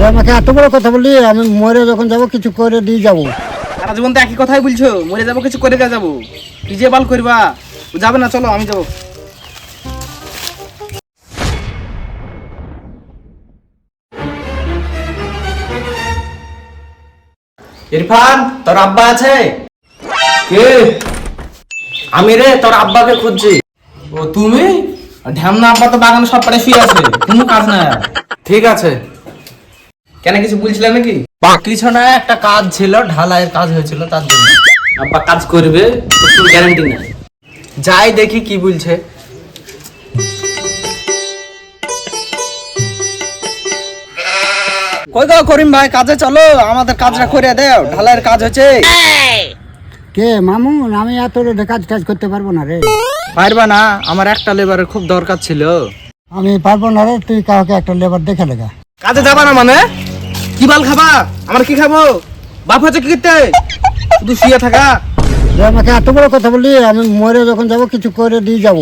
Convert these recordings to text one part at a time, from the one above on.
যে আমাকে এত বড় কথা বললি আমি মরে যখন যাব কিছু করে দিয়ে যাব। সারা জীবন তো একই কথাই বলছো মরে যাব কিছু করে দিয়ে যাব। কি যে বাল করবা। যাবে না চলো আমি যাব। ইরফান তোর আব্বা আছে? কে? আমি রে তোর আব্বাকে খুঁজছি। ও তুমি? ঢ্যামনা আব্বা তো বাগানে সব পাড়ে শুয়ে আছে কোনো কাজ নাই ঠিক আছে। কেন কিছু বলছিলে নাকি? কিছু না একটা কাজ ছিল ঢালাইয়ের কাজ হয়েছিল তার জন্য। আব্বা কাজ করবে গ্যারান্টি নাই। যাই দেখি কি বলছে। কই গো করিম ভাই কাজে চলো আমাদের কাজটা করে দাও ঢালাইয়ের কাজ হচ্ছে। কে মামু? আমি এত রোদে কাজ টাজ করতে পারব না রে। পারবা না আমার একটা লেবারের খুব দরকার ছিল। আমি পারব না রে তুই কাউকে একটা লেবার দেখে লেগা। কাজে যাবা না মানে? কি বাল খাবা? আমার কি খাব? বাপ হচ্ছে কি করতে শুধু শুয়ে থাকা। যে আমাকে এত বড় কথা বললি আমি মরে যখন যাব কিছু করে দিয়ে যাব।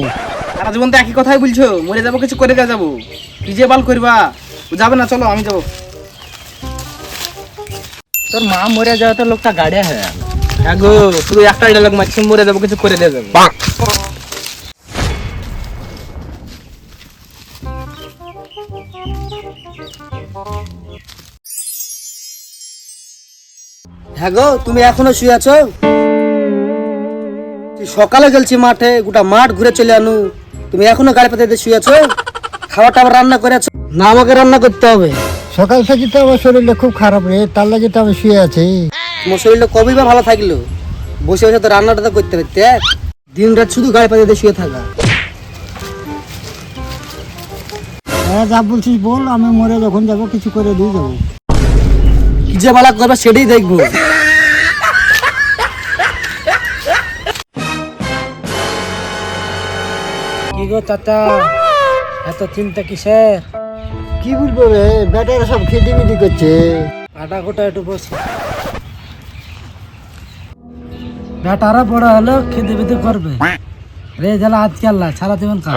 সারা জীবন তো একই কথাই বলছো মরে যাব কিছু করে দিয়ে যাব। কি যে বাল করবা? যাবে না চলো আমি যাব। তোর মা মরে যাওয়া তো লোকটা গাড়িয়া হয়ে হ্যাঁ গো শুধু ডায়লগ মারছি মরে যাব কিছু করে দিয়ে যাব। হ্যাঁ গো তুমি এখনও শুয়ে আছো? সকালে গেলছি মাঠে গোটা মাঠ ঘুরে চলে আনু। তুমি এখনও গাড়ি পাতে শুয়ে আছো? রান্না করে আছো? না আমাকে রান্না করতে হবে। সকাল থেকে তো আমার শরীরটা খুব খারাপ রে তার লাগে তো আমি শুয়ে আছি। তোমার শরীরটা কবেই বা ভালো থাকল? বসে বসে তো রান্নাটা তো করতে পারতে দিন রাত শুধু গাড়ি পাতে শুয়ে থাকা। হ্যাঁ যা বলছিস বল আমি মরে যখন যাব কিছু করে দিয়ে যাব। যে ভালো করবে সেটাই দেখব। গো চাচা এত চিন্তা কিসের? কি বলব রে বেটারা সব করছে। আটা গোটা একটু বসে। বেটারা বড় হলো খেতে বিতে করবে। রে জ্বালা আজকাল না সারা জীবন কাজ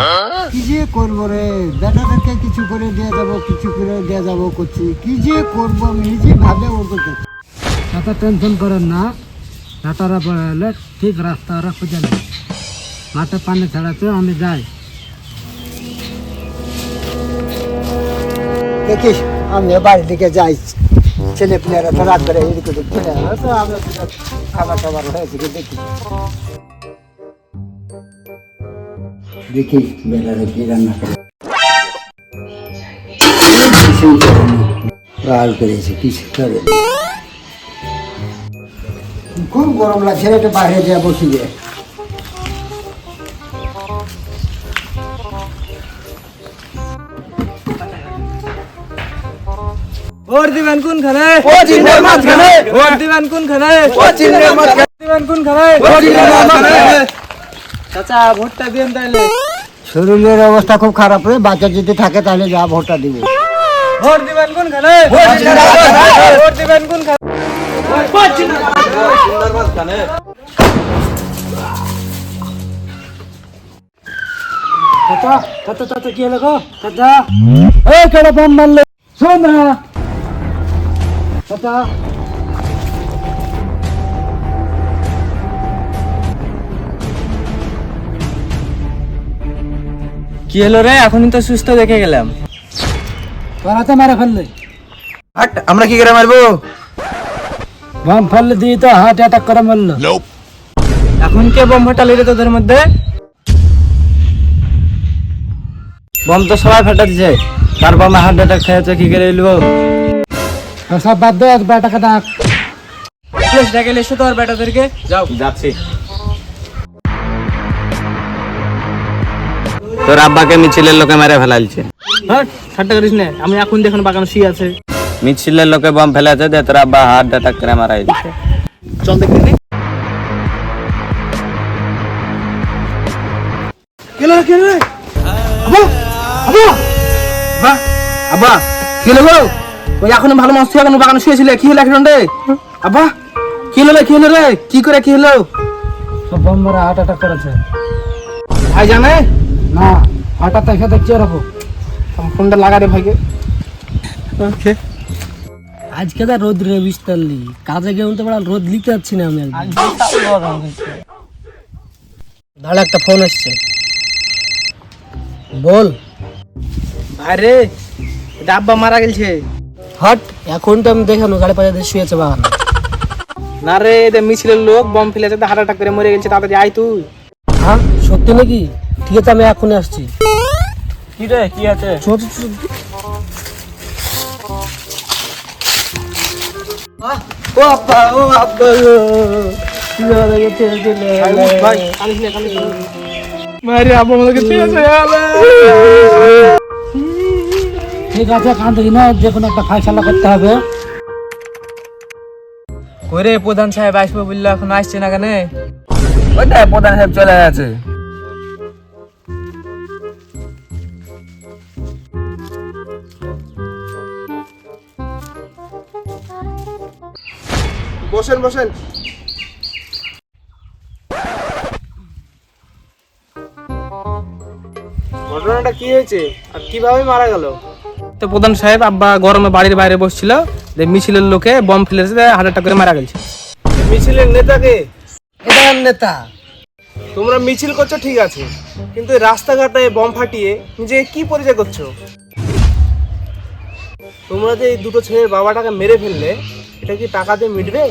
কি যে করব রে বেটাদেরকে কিছু করে দিয়ে যাব কিছু করে দিয়ে যাব করছি। কি যে করব আমি নিজে ভাবে ও করতে এত টেনশন করেন না। বেটারা বড় হলে ঠিক রাস্তা ওরা খুঁজে নেয় মাঠে পানি ছাড়াতে আমি যাই। দেখিস আমি বাড়ির দিকে যাই। ছেলে পেলেরা তো রাত করে এদিকে আমরা খাবার টাবার হয়েছে কি দেখি। দেখি বেলারে কি রান্না করে। খুব গরম লাগছে বাইরে যা বসি যে ওর দিবেন কোন ও চিংড়ির মাঝখানে ওর দিবেন কোন ও চিংড়ির মাঝখানে দিবেন কোন ও চিংড়ির মাঝখানে চাচা ভোটটা দিন তাইলে শরীরের অবস্থা খুব খারাপ রে বাচ্চা যদি থাকে তাহলে যা ভোটটা দিব ভোট দিবেন কোন খানে ভোট দিবেন কোন ভোট দিবেন কোন চাচা চাচা চাচা কি হলো গো চাচা এই কেডা বম মারলে শোন না চাচা কি হলো রে? এখনই তো সুস্থ দেখে গেলাম। তোরাতে মারা ফেললে। হাট আমরা কি করে মারবো? বম ফেললে দিয়ে তো হার্ট অ্যাটাক করে মরলো। এখন কে বম ফাটালি রে তোদের মধ্যে? বম তো সবাই ফাটাচ্ছে। তার বমে হার্ট অ্যাটাক খেয়েছে কি করে এলবো? সব বাদ দে আজ বেটাকে ডাক। প্লিজ ডেকে এসো তো আর বেটাদেরকে। যাও। যাচ্ছি। তোর আব্বাকে মিছিলের লোকে মেরে ফেলাইছে। হ্যাঁ ঠাট্টা করিস না। আমি এখন দেখুন বাগান শুয়ে আছে। মিছিলের লোকে বম ফেলেছে দে তোর আব্বা হার্ট অ্যাটাক করে মারা গেছে। চল দেখতে নে। কেলো কেলো আবা আবা বা আবা কি হলো গো? ওই এখন ভালো মাছ এখন বাগানে শুয়েছিলে। কি হলো এখন রে? আবা কি হলো কি হলো রে? কি করে কি হলো? সব হার্ট অ্যাটাক করেছে। ভাই জানে? না হার্ট অ্যাটাক দেখছি ওরকম। ফোনটা লাগা রে ভাইকে। ওকে। আজকে তো রোদ রে বিস্তারলি। কাজে গিয়ে তো বড় রোদ লিখতে পারছি না আমি দাঁড়া একটা ফোন আসছে। বল। ভাই রে আব্বা মারা গেছে হট এখন তো আমি দেখানো গাড়ি পাশে শুয়েছে বাগান। না রে এটা মিছিলের লোক বম ফেলেছে হার্ট অ্যাটাক করে মরে গেছে তাড়াতাড়ি আয় তুই। হ্যাঁ? সত্যি নাকি? ঠিক আছে আমি এখনই আসছি। কি রে কি আছে? ছোট ছোট ও আব্বা ও আব্বা ভাই মারি আব্বা আমাকে ছেড়ে আছে ঠিক আছে কাঁদিস না যে কোনো একটা ফাইসালা করতে হবে। করে প্রধান সাহেব আসবে বলল এখন আসছে না কেন? ওইটা প্রধান সাহেব চলে গেছে। বসেন বসেন। ঘটনাটা কি হয়েছে? আর কীভাবে মারা গেল? তো প্রধান সাহেব আব্বা গরমে বাড়ির বাইরে বসছিল যে মিছিলের লোকে বম ফেলেছে হার্ট অ্যাটাক করে মারা গেছে। মিছিলের নেতাকে এটা নেতা। তোমরা মিছিল করছ ঠিক আছে। কিন্তু রাস্তাঘাটে বম ফাটিয়ে নিজে কি পরিচয় করছ? তোমরা যে এই দুটো ছেলের বাবাটাকে মেরে ফেললে এটা কি টাকা দিয়ে মিটবে?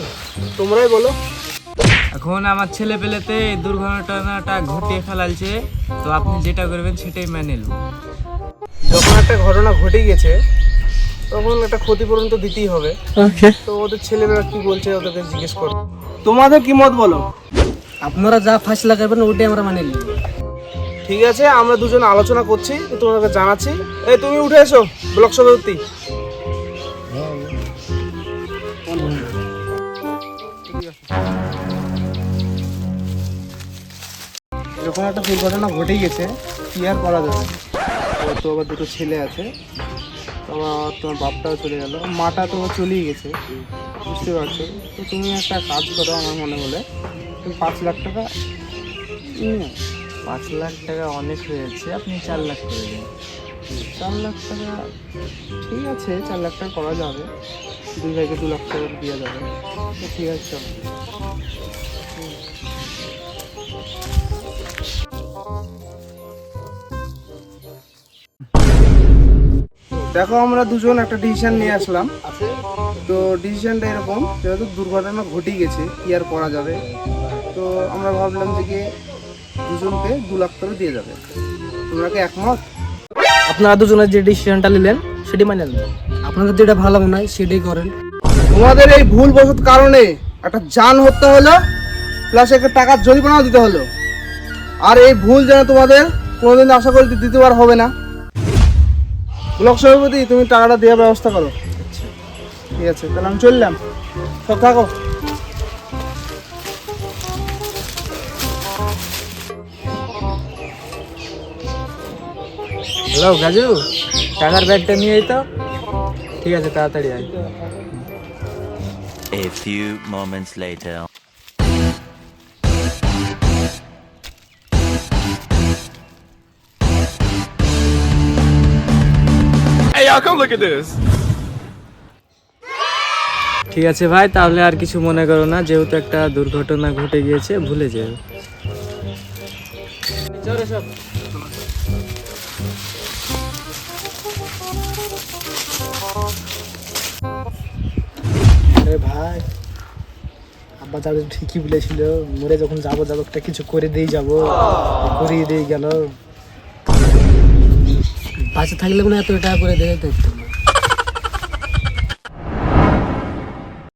তোমরাই বলো। এখন আমার ছেলে পেলেতে দুর্ঘটনাটা ঘটিয়ে ফেলালছে তো আপনি যেটা করবেন সেটাই মেনে নেব যখন একটা ঘটনা ঘটে গেছে। তখন একটা ক্ষতিপূরণ তো দিতেই হবে। তো ওদের ছেলেমেয়েরা কি বলছে ওদেরকে জিজ্ঞেস করো। তোমাদের কি মত বলো? আপনারা যা ফাইসলা করবেন ওটাই আমরা মানে নিব। ঠিক আছে আমরা দুজন আলোচনা করছি তোমাদেরকে জানাচ্ছি। এই তুমি উঠে এসো ব্লক সভাপতি। যখন একটা দুর্ঘটনা ঘটে গেছে কি আর করা যাবে? ওর তো আবার দুটো ছেলে আছে। তোমার তোমার বাপটাও চলে গেল। মাটা তো চলেই গেছে। বুঝতে পারছ? তো তুমি একটা কাজ করো আমার মনে হলে তুমি পাঁচ লাখ টাকা পাঁচ লাখ টাকা অনেক হয়েছে আপনি চার লাখ করে দিন। চার লাখ টাকা ঠিক আছে চার লাখ টাকা করা যাবে। দুই ভাইকে দু লাখ টাকা দেওয়া যাবে। তো ঠিক আছে চলো। দেখো আমরা দুজন একটা ডিসিশন নিয়ে আসলাম। তো ডিসিশনটা এরকম যেহেতু দুর্ঘটনা ঘটে গেছে কি আর করা যাবে? তো আমরা ভাবলাম যে কি দুজনকে দু লাখ টাকা দিয়ে যাবে। তোমরা কি একমত? আপনারা দুজনের যে ডিসিশনটা নিলেন সেটি মানে নেন। আপনাদের যেটা ভালো মনে হয় সেটাই করেন। তোমাদের এই ভুল বসত কারণে একটা যান হত্যা হলো প্লাস একটা টাকার জরিমানা দিতে হলো। আর এই ভুল যেন তোমাদের কোনোদিন আশা করি দ্বিতীয়বার হবে না। ব্লক সভাপতি তুমি টাকাটা দেওয়ার ব্যবস্থা করো। ঠিক আছে তাহলে আমি চললাম সব থাকো। হ্যালো গাজু টাকার ব্যাগটা নিয়ে তো। ঠিক আছে তাড়াতাড়ি আয়। A few moments later. ঠিক আছে ভাই তাহলে আর কিছু মনে করো না যেহেতু একটা দুর্ঘটনা ঘটে গিয়েছে ভুলে যাও। আরে ভাই আব্বা যাবে ঠিকই বলেছিল মরে যখন যাব যাব একটা কিছু করে দিয়ে যাব। করিয়ে দিয়ে গেল। বাঁচে থাকলে মানে এত টাকা করে দিয়ে দেখতো